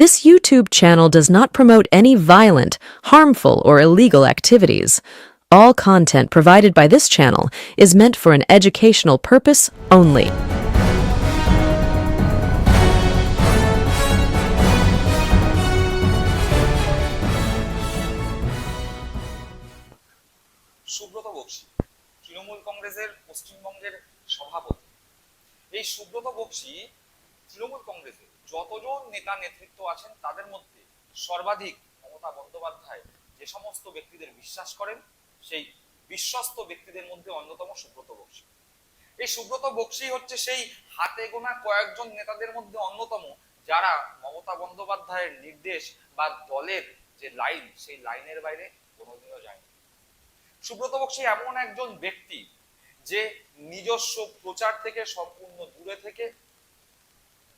This YouTube channel does not promote any violent, harmful, or illegal activities. All content provided by this channel is meant for an educational purpose only. Subrata Bakshi Trinamool কংগ্রেসের পশ্চিমবঙ্গের সভাপতি এই সুব্রত বক্সী তৃণমূল কংগ্রেসে যতজন নেতা নেতৃত্ব আছেন, তাদের মধ্যে সর্বাধিক মমতা বন্দ্যোপাধ্যায় যে সমস্ত ব্যক্তিদের বিশ্বাস করেন, সেই বিশ্বস্ত ব্যক্তিদের মধ্যে অন্যতম সুব্রত বক্সী। এই সুব্রত বক্সী হচ্ছে সেই হাতে গোনা কয়েকজন নেতাদের মধ্যে অন্যতম যারা মমতা বন্দ্যোপাধ্যায়ের নির্দেশ বা দলের যে লাইন, সেই লাইনের বাইরে কোনোদিনও যায়নি। সুব্রত বক্সী এমন একজন ব্যক্তি যে নিজস্ব প্রচার থেকে, সম্পূর্ণ দূরে থেকে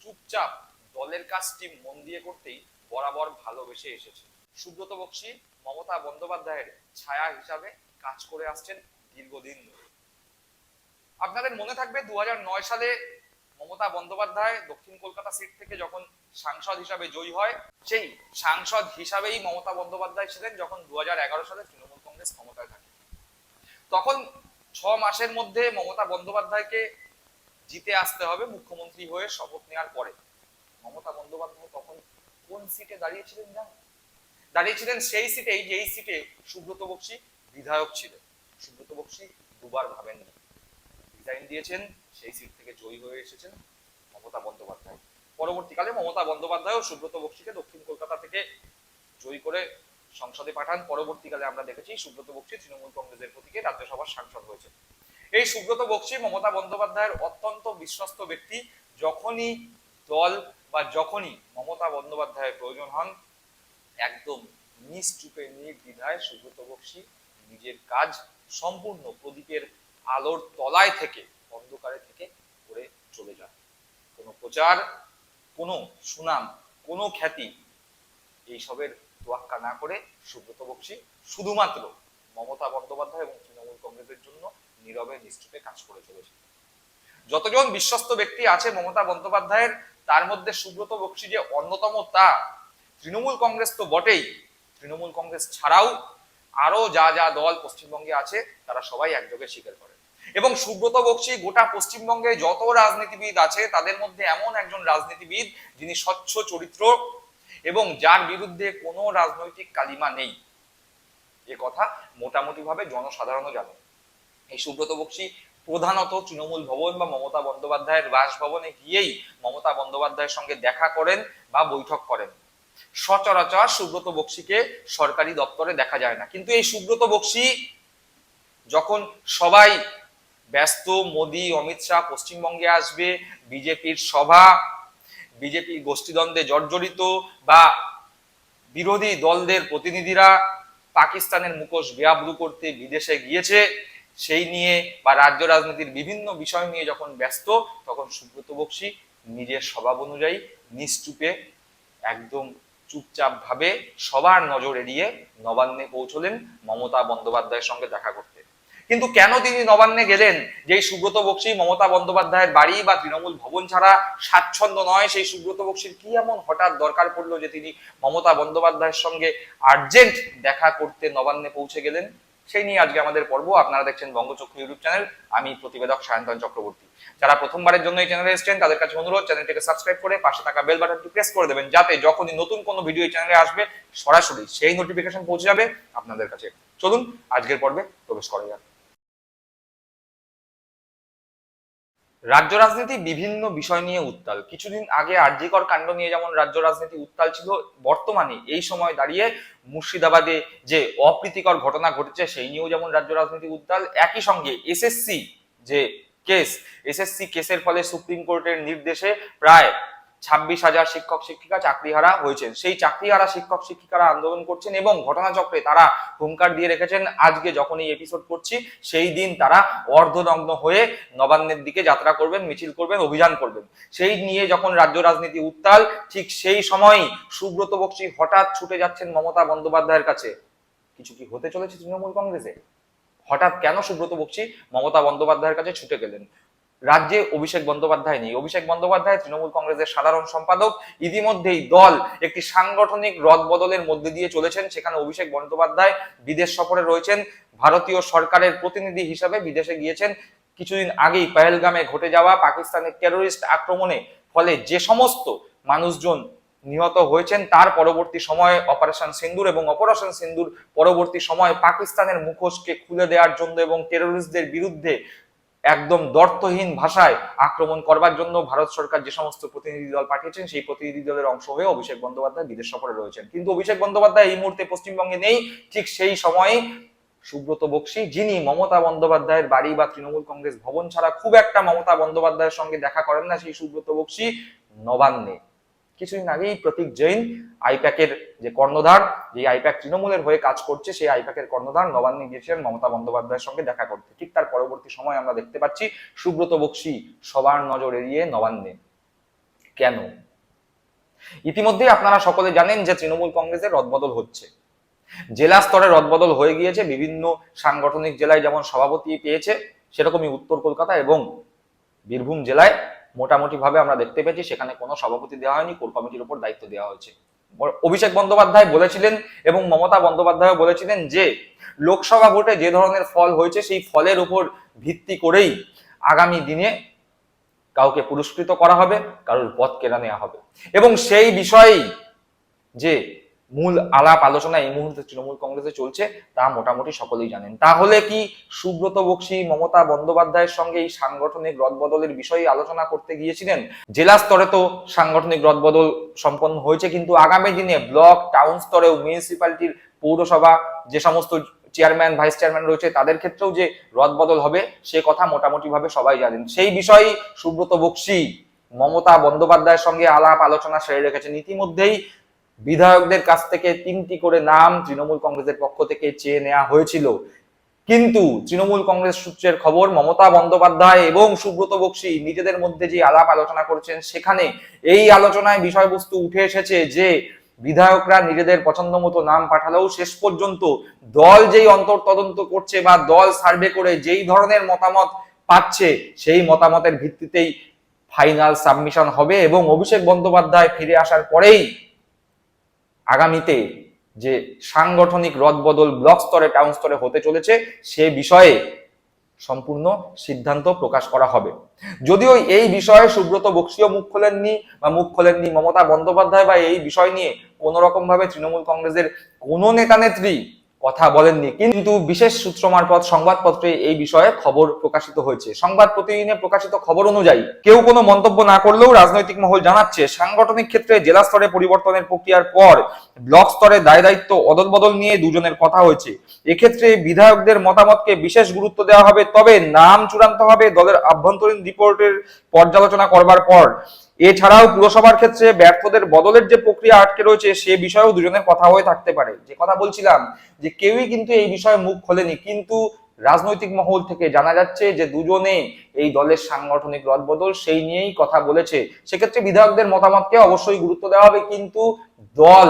চুপচাপ দলের কাজটি মন দিয়ে করতেই বরাবর ভালোবেসে এসেছে। সুব্রত বক্সী, মমতা বন্দ্যোপাধ্যায়ের ছায়া হিসাবে কাজ করে আসছেন দীর্ঘদিন ধরে। আপনাদের মনে থাকবে দু সালে মমতা বন্দ্যোপাধ্যায় দক্ষিণ কলকাতা সিট থেকে যখন সাংসদ হিসাবে জয়ী হয়, সেই সাংসদ হিসাবেই মমতা বন্দ্যোপাধ্যায় ছিলেন যখন দু হাজার এগারো সালে তৃণমূল কংগ্রেস ক্ষমতায় থাকে। তখন ছ মাসের মধ্যে মমতা বন্দ্যোপাধ্যায়কে জিতে আসতে হবে মুখ্যমন্ত্রী হয়ে শপথ নেওয়ার পরে। মমতা বন্দ্যোপাধ্যায় তখন কোন সিটে দাঁড়িয়েছিলেন জানেন? দাঁড়িয়েছিলেন সেই সিটেই যেই সিটে সুব্রত বক্সী বিধায়ক ছিলেন। সুব্রত বক্সী দুবার ভাবেননি রিজাইন দিয়েছেন, সেই সিট থেকে জয়ী হয়ে এসেছেন মমতা বন্দ্যোপাধ্যায়। পরবর্তীকালে মমতা বন্দ্যোপাধ্যায় ও সুব্রত বক্সীকে দক্ষিণ কলকাতা থেকে জয়ী করে সংসদে পাঠান। পরবর্তীকালে আমরা দেখেছি সুব্রত বক্সী তৃণমূল কংগ্রেসের প্রতীকে রাজ্যসভার সাংসদ হয়েছে এই সুব্রত বক্সী মমতা বন্দ্যোপাধ্যায়ের অত্যন্ত বিশ্বস্ত ব্যক্তি। যখনই দল বা যখনই মমতা বন্দ্যোপাধ্যায়ের প্রয়োজন হন, একদম নিশ্চুপে নির্দ্বিধায় সুব্রত বক্সী নিজের কাজ সম্পূর্ণ প্রদীপের আলোর তলায় থেকে, অন্ধকারে থেকে করে চলে যান। কোনো প্রচার, কোনো সুনাম, কোনো খ্যাতি এইসবের তোয়াক্কা না করে সুব্রত বক্সী শুধুমাত্র মমতা বন্দ্যোপাধ্যায় এবং তৃণমূল কংগ্রেসের জন্য নীরবে নিশ্চুপে কাজ করে চলেছে। যতজন বিশ্বস্ত ব্যক্তি আছে মমতা বন্দ্যোপাধ্যায়ের, তার মধ্যে সুব্রত বক্সী যে অন্যতম তা, তৃণমূল কংগ্রেস তো বটেই। তৃণমূল কংগ্রেস ছাড়াও আরও যা যা দল পশ্চিমবঙ্গে আছে, তারা সবাই একযোগে স্বীকার করে। এবং সুব্রত বক্সী গোটা পশ্চিমবঙ্গে যত রাজনীতিবিদ আছে, তাদের মধ্যে এমন একজন রাজনীতিবিদ যিনি স্বচ্ছ চরিত্র এবং যার বিরুদ্ধে কোনো রাজনৈতিক কালিমা নেই। এ কথা মোটামুটি ভাবে জনসাধারণও জানে। এই সুব্রত বক্সী প্রধানত তৃণমূল ভবন বা মমতা বন্দ্যোপাধ্যায়ের বাসভবনে গিয়েই মমতা বন্দ্যোপাধ্যায়ের সঙ্গে দেখা করেন বা বৈঠক করেন। সচরাচর সুব্রত বক্সীকে সরকারি দপ্তরে দেখা যায় না। কিন্তু এই সুব্রত বক্সী যখন সবাই ব্যস্ত, মোদি, অমিত শাহ পশ্চিমবঙ্গে আসবে, বিজেপির সভা বিজেপি গোষ্ঠীদ্বন্দ্বে জর্জরিত বা বিরোধী দলদের প্রতিনিধিরা পাকিস্তানের মুখোশ বেআব্রু করতে বিদেশে গিয়েছে সেই নিয়ে বা রাজ্য রাজনীতির বিভিন্ন বিষয় নিয়ে যখন ব্যস্ত, তখন সুব্রত বক্সী নিজের স্বভাব অনুযায়ী নিশ্চুপে একদম চুপচাপ ভাবে সবার নজর এড়িয়ে নবান্নে পৌঁছলেন মমতা বন্দ্যোপাধ্যায়ের সঙ্গে দেখা করতে। কিন্তু কেন তিনি নবান্নে গেলেন? যে সুব্রত বক্সী মমতা বন্দ্যোপাধ্যায়ের বাড়ি বা তৃণমূল ভবন ছাড়া স্বাচ্ছন্দ্য নয়, সেই সুব্রত বক্সীর কি এমন হঠাৎ দরকার পড়ল যে তিনি মমতা বন্দ্যোপাধ্যায়ের সঙ্গে আর্জেন্ট দেখা করতে নবান্নে পৌঁছে গেলেন? সেই নিয়ে আজকে আমাদের পর্ব। আপনারা দেখছেন বঙ্গচক্ষু ইউটিউব চ্যানেল। আমি প্রতিবেদক সায়ন্তন চক্রবর্তী। যারা প্রথমবারের জন্য এই চ্যানেলে এসছেন, তাদের কাছে অনুরোধ, চ্যানেলটিকে সাবস্ক্রাইব করে পাশে থাকা বেল বাটনটি প্রেস করে দেবেন, যাতে যখনই নতুন কোনো ভিডিও এই চ্যানেলে আসবে, সরাসরি সেই নোটিফিকেশন পৌঁছে যাবে আপনাদের কাছে। চলুন, আজকের পর্বে প্রবেশ করা যাক। রাজ্য রাজনীতি বিভিন্ন বিষয় নিয়ে উত্তাল। কিছুদিন আগে আরজিকর কাণ্ড নিয়ে যেমন রাজ্য রাজনীতি উত্তাল ছিল, বর্তমানে এই সময় দাঁড়িয়ে মুর্শিদাবাদে যে অপ্রীতিকর ঘটনা ঘটেছে, সেই নিয়েও যেমন রাজ্য রাজনীতি উত্তাল, একই সঙ্গে এসএসসি যে কেস, এসএসসি কেসের ফলে সুপ্রিম কোর্টের নির্দেশে প্রায় ছাব্বিশ হাজার শিক্ষক, শিক্ষিকা, চাকরিহারা হয়েছেন। সেই চাকরিহারা শিক্ষক, শিক্ষিকারা আন্দোলন করছেন এবং ঘটনাচক্রে তারা হুঙ্কার দিয়ে রেখেছেন, আজকে যখন এই এপিসোড করছি, সেই দিন তারা অর্ধনগ্ন হয়ে নবান্নের দিকে যাত্রা করবেন, মিছিল করবেন, অভিযান করবেন। সেই নিয়ে যখন রাজ্য রাজনীতি উত্তাল, ঠিক সেই সময়ই সুব্রত বক্সী হঠাৎ ছুটে যাচ্ছেন মমতা বন্দ্যোপাধ্যায়ের কাছে। কিছু কি হতে চলেছে তৃণমূল কংগ্রেসে? হঠাৎ কেন সুব্রত বক্সী মমতা বন্দ্যোপাধ্যায়ের কাছে ছুটে গেলেন? রাজ্যে অভিষেক বন্দ্যোপাধ্যায় নেই। অভিষেক বন্দ্যোপাধ্যায় তৃণমূল কংগ্রেসের সাধারণ সম্পাদক। ইতিমধ্যেই দল একটি সাংগঠনিক রদবদলের মধ্যে দিয়ে চলেছেন। সেখানে অভিষেক বন্দ্যোপাধ্যায় বিদেশ সফরে রয়েছেন। ভারতীয় সরকারের প্রতিনিধি হিসাবে বিদেশে গিয়েছেন। কিছুদিন আগেই পহেলগামে ঘটে যাওয়া পাকিস্তানের টেরোরিস্ট আক্রমণে ফলে যে সমস্ত মানুষজন নিহত হয়েছেন, তার পরবর্তী সময়ে অপারেশন সিন্দুর এবং অপারেশন সিন্দুর পরবর্তী সময়ে পাকিস্তানের মুখোশকে খুলে দেওয়ার জন্য এবং টেরোরিস্টদের বিরুদ্ধে একদম দর্তহীন ভাষায় আক্রমণ করবার জন্য ভারত সরকার যে সমস্ত প্রতিনিধি দল পাঠিয়েছেন, সেই প্রতিনিধি দলের অংশ হয়ে অভিষেক বন্দ্যোপাধ্যায় বিদেশ সফরে রয়েছেন। কিন্তু অভিষেক বন্দ্যোপাধ্যায় এই মুহূর্তে পশ্চিমবঙ্গে নেই। ঠিক সেই সময়ে সুব্রত বক্সি, যিনি মমতা বন্দ্যোপাধ্যায়ের বাড়ি বা তৃণমূল কংগ্রেস ভবন ছাড়া খুব একটা মমতা বন্দ্যোপাধ্যায়ের সঙ্গে দেখা করেন না সেই সুব্রত বক্সি নবান্নে। কিছুদিন আগেই প্রতীক জৈন আইপ্যাকের যে কর্ণধার যে আইপ্যাক তৃণমূলের হয়ে কাজ করছে, সেই আইপ্যাকের কর্ণধার নবান্নে গিয়েছিলেন মমতা বন্দ্যোপাধ্যায়ের সঙ্গে দেখা করতে। ঠিক তার পরবর্তী সময় আমরা দেখতে পাচ্ছি সুব্রত বক্সি সবার নজর এড়িয়ে নবান্নে। কেন? ইতিমধ্যেই আপনারা সকলে জানেন যে তৃণমূল কংগ্রেসের রদবদল হচ্ছে। জেলা স্তরে রদবদল হয়ে গিয়েছে, বিভিন্ন সাংগঠনিক জেলায় যেমন সভাপতি পেয়েছে, সেরকমই উত্তর কলকাতা এবং বীরভূম জেলায় মোটামুটি ভাবে আমরা দেখতে পেয়েছি, সেখানে কোনো সভাপতি দেওয়া হয়নি, কোর কমিটির উপর দায়িত্ব দেওয়া হয়েছে। অভিষেক বন্দ্যোপাধ্যায় বলেছিলেন এবং মমতা বন্দ্যোপাধ্যায় বলেছিলেন যে, লোকসভা ভোটে যে ধরনের ফল হয়েছে, সেই ফলের উপর ভিত্তি করেই আগামী দিনে কাউকে পুরস্কৃত করা হবে, কারোর পথ কেড়ে নেওয়া হবে। এবং সেই বিষয়েই যে মূল আলাপ আলোচনা এই মুহূর্তে তৃণমূল কংগ্রেসে চলছে, তা মোটামুটি সকলেই জানেন। তাহলে কি সুব্রত বক্সি, মমতা বন্দ্যোপাধ্যায়ের সঙ্গে এই সাংগঠনিক রদবদলের বিষয়ে আলোচনা করতে গিয়েছিলেন? জেলা স্তরে তো সাংগঠনিক রদবদল সম্পন্ন হয়েছে, কিন্তু আগামী দিনে ব্লক, টাউন স্তরেও মিউনিসিপ্যালিটির পৌরসভা যে সমস্ত চেয়ারম্যান ভাইস চেয়ারম্যান রয়েছে, তাদের ক্ষেত্রেও যে রদবদল হবে, সে কথা মোটামুটি ভাবে সবাই জানেন। সেই বিষয়েই সুব্রত বক্সি, মমতা বন্দ্যোপাধ্যায়ের সঙ্গে আলাপ আলোচনা সেরে রেখেছেন। ইতিমধ্যেই বিধায়কদের কাছ থেকে তিনটি করে নাম তৃণমূল কংগ্রেসের পক্ষ থেকে চেয়ে নেওয়া হয়েছিল। কিন্তু তৃণমূল কংগ্রেস সূত্রের খবর, মমতা বন্দ্যোপাধ্যায় এবং সুব্রত বক্সি নিজেদের মধ্যে যে আলাপ আলোচনা করছেন, সেখানে এই আলোচনায় বিষয়বস্তু উঠে এসেছে যে, বিধায়করা নিজেদের পছন্দ মতো নাম পাঠালেও শেষ পর্যন্ত দল যেই অন্তর তদন্ত করছে বা দল সার্ভে করে যেই ধরনের মতামত পাচ্ছে, সেই মতামতের ভিত্তিতেই ফাইনাল সাবমিশন হবে এবং অভিষেক বন্দ্যোপাধ্যায় ফিরে আসার পরেই আগামীতে যে সাংগঠনিক রদবদল ব্লক স্তরে টাউন স্তরে হতে চলেছে, সে বিষয়ে সম্পূর্ণ সিদ্ধান্ত প্রকাশ করা হবে। যদিও এই বিষয়ে সুব্রত বক্সিও মুখ খোলেননি বা মুখ খোলেননি মমতা বন্দ্যোপাধ্যায় বা এই বিষয় নিয়ে কোনো রকম ভাবে তৃণমূল কংগ্রেসের কোনো নেতা নেত্রী কথা বলেননি। কিন্তু বিশেষ সূত্র মারফত সংবাদপত্রে এই বিষয়ে খবর প্রকাশিত হয়েছে। সংবাদ প্রতিদিনে প্রকাশিত খবর অনুযায়ী কেউ কোনো মন্তব্য না করলেও রাজনৈতিক মহল জানাচ্ছে, সাংগঠনিক ক্ষেত্রে জেলা স্তরে পরিবর্তনের প্রক্রিয়ার পর ব্লক স্তরে দায় দায়িত্ব অদল বদল নিয়ে দুজনের কথা হয়েছে। এক্ষেত্রে বিধায়কদের মতামতকে বিশেষ গুরুত্ব দেওয়া হবে, তবে নাম চূড়ান্ত হবে দলের আভ্যন্তরীণ রিপোর্টের পর্যালোচনা করবার পর। এছাড়াও পুরসভার ক্ষেত্রে ব্যর্থদের বদলের যে প্রক্রিয়া আটকে রয়েছে, সে বিষয়েও দুজনের কথা হয়ে থাকতে পারে। যে কথা বলছিলাম যে কেউই কিন্তু এই বিষয়ে মুখ খোলেনি, কিন্তু রাজনৈতিক মহল থেকে জানা যাচ্ছে যে দুজনে এই দলের সাংগঠনিক রদবদল সেই নিয়েই কথা বলেছে। সেক্ষেত্রে বিধায়কদের মতামতকে অবশ্যই গুরুত্ব দেওয়া হবে, কিন্তু দল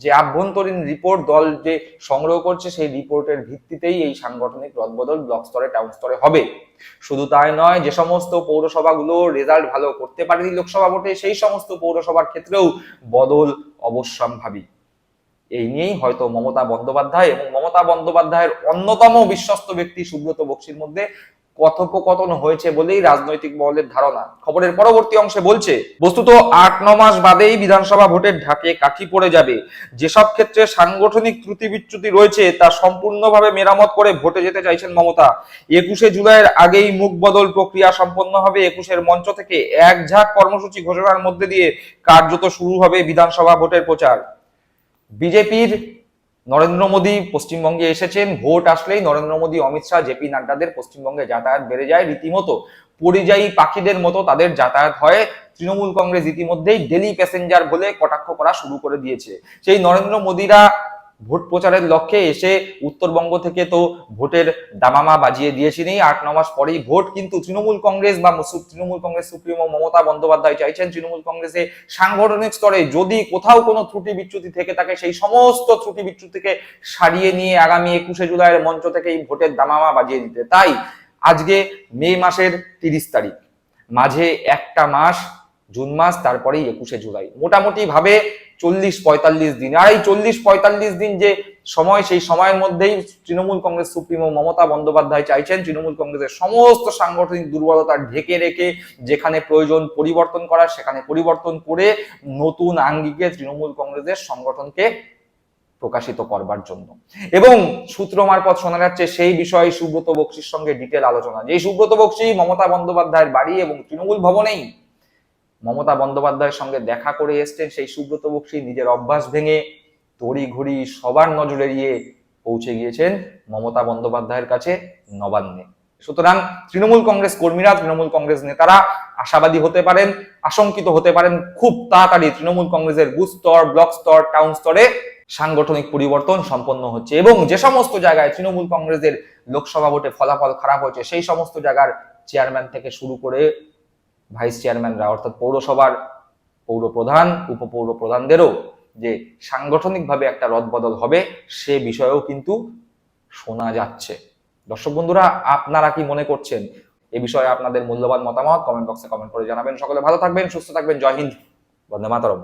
যে আভ্যন্তরীণ রিপোর্ট দল যে সংগ্রহ করছে, সেই রিপোর্টের ভিত্তিতেই এই সাংগঠনিক রদবদল ব্লক স্তরে টাউন স্তরে হবে। শুধু তাই নয়, যে সমস্ত পৌরসভাগুলো রেজাল্ট ভালো করতে পারেনি লোকসভা ভোটে, সেই সমস্ত পৌরসভার ক্ষেত্রেও বদল অবশ্যম্ভাবী। এই নিয়েই হয়তো মমতা বন্দ্যোপাধ্যায় এবং মমতা বন্দ্যোপাধ্যায়ের অন্যতম বিশ্বস্ত ব্যক্তি সুব্রত বক্সির মধ্যে কথোপকথন হয়েছে বলেই রাজনৈতিক মহলের ধারণা। খবরের পরবর্তী অংশে বলছে, বস্তুত আট, ন মাস বাদেই বিধানসভা ভোটের ঢাকে কাঠি পড়ে যাবে। যেসব ক্ষেত্রে সাংগঠনিক ত্রুটি বিচ্যুতি রয়েছে, তা সম্পূর্ণভাবে মেরামত করে ভোটে যেতে চাইছেন মমতা। একুশে জুলাইয়ের আগেই মুখ বদল প্রক্রিয়া সম্পন্ন হবে একুশের মঞ্চ থেকে। এক ঝাঁক কর্মসূচি ঘোষণার মধ্যে দিয়ে কার্যত শুরু হবে বিধানসভা ভোটের প্রচার। বিজেপির নরেন্দ্র মোদী পশ্চিমবঙ্গে এসেছেন, ভোট আসলেই নরেন্দ্র মোদী, অমিত শাহ জেপি নাড্ডাদের পশ্চিমবঙ্গে যাতায়াত বেড়ে যায়। রীতিমতো পরিযায়ী পাখিদের মতো তাদের যাতায়াত হয়। তৃণমূল কংগ্রেস ইতিমধ্যেই ডেলি প্যাসেঞ্জার বলে কটাক্ষ করা শুরু করে দিয়েছে। সেই নরেন্দ্র মোদীরা ভোট প্রচারের লক্ষ্যে এসে উত্তরবঙ্গ থেকে তো ভোটের দামামা বাজিয়ে দিয়েছিলেন আট, ন মাস পরেই ভোট, কিন্তু তৃণমূল কংগ্রেস বা তৃণমূল কংগ্রেস সুপ্রিমো মমতা বন্দ্যোপাধ্যায় চাইছেন তৃণমূল কংগ্রেসে সাংগঠনিক স্তরে। যদি কোথাও কোনো ত্রুটি বিচ্যুতি থেকে থাকে, সেই সমস্ত ত্রুটি বিচ্যুতিকে সারিয়ে নিয়ে আগামী একুশে জুলাইয়ের মঞ্চ থেকে এই ভোটের দামামা বাজিয়ে দিতে। তাই আজকে মে মাসের তিরিশ তারিখ, মাঝে একটা মাস, জুন মাস, তারপরেই একুশে জুলাই। মোটামুটি ভাবে চল্লিশ পঁয়তাল্লিশ দিন। আর এই চল্লিশ পঁয়তাল্লিশ দিন যে সময়, সেই সময়ের মধ্যেই তৃণমূল কংগ্রেস সুপ্রিমো মমতা বন্দ্যোপাধ্যায় চাইছেন তৃণমূল কংগ্রেসের সমস্ত সাংগঠনিক দুর্বলতা ঢেকে রেখে যেখানে প্রয়োজন পরিবর্তন করার, সেখানে পরিবর্তন করে নতুন আঙ্গিকে তৃণমূল কংগ্রেসের সংগঠনকে প্রকাশিত করবার জন্য। এবং সূত্র মারফত শোনা যাচ্ছে, সেই বিষয়ে সুব্রত বক্সির সঙ্গে ডিটেল আলোচনা। যে সুব্রত বক্সি মমতা বন্দ্যোপাধ্যায়ের বাড়ি এবং তৃণমূল ভবনেই মমতা বন্দ্যোপাধ্যায়ের সঙ্গে দেখা করে এসছেন, সেই সুব্রত বক্সি নিজের অভ্যাস ভেঙে তড়ি ঘড়ি সবার নজর এড়িয়ে পৌঁছে গিয়েছেন মমতা বন্দ্যোপাধ্যায়ের কাছে নবান্নে। সুতরাং তৃণমূল কংগ্রেস কর্মীরা, তৃণমূল কংগ্রেস নেতারা আশাবাদী হতে পারেন, আশঙ্কিত হতে পারেন, খুব তাড়াতাড়ি তৃণমূল কংগ্রেসের বুথ স্তর, ব্লক স্তর, টাউন স্তরে সাংগঠনিক পরিবর্তন সম্পন্ন হচ্ছে এবং যে সমস্ত জায়গায় তৃণমূল কংগ্রেসের লোকসভা ভোটে ফলাফল খারাপ হয়েছে, সেই সমস্ত জায়গার চেয়ারম্যান থেকে শুরু করে ভাইস চেয়ারম্যানরা অর্থাৎ পৌরসভার পৌর প্রধান উপপৌর প্রধানদেরও যে সাংগঠনিকভাবে একটা রদবদল হবে, সে বিষয়েও কিন্তু শোনা যাচ্ছে। দর্শক বন্ধুরা, আপনারা কি মনে করছেন? এ বিষয়ে আপনাদের মূল্যবান মতামত কমেন্ট বক্সে কমেন্ট করে জানাবেন। সকলে ভালো থাকবেন, সুস্থ থাকবেন। জয় হিন্দ। বন্দে মাতরম।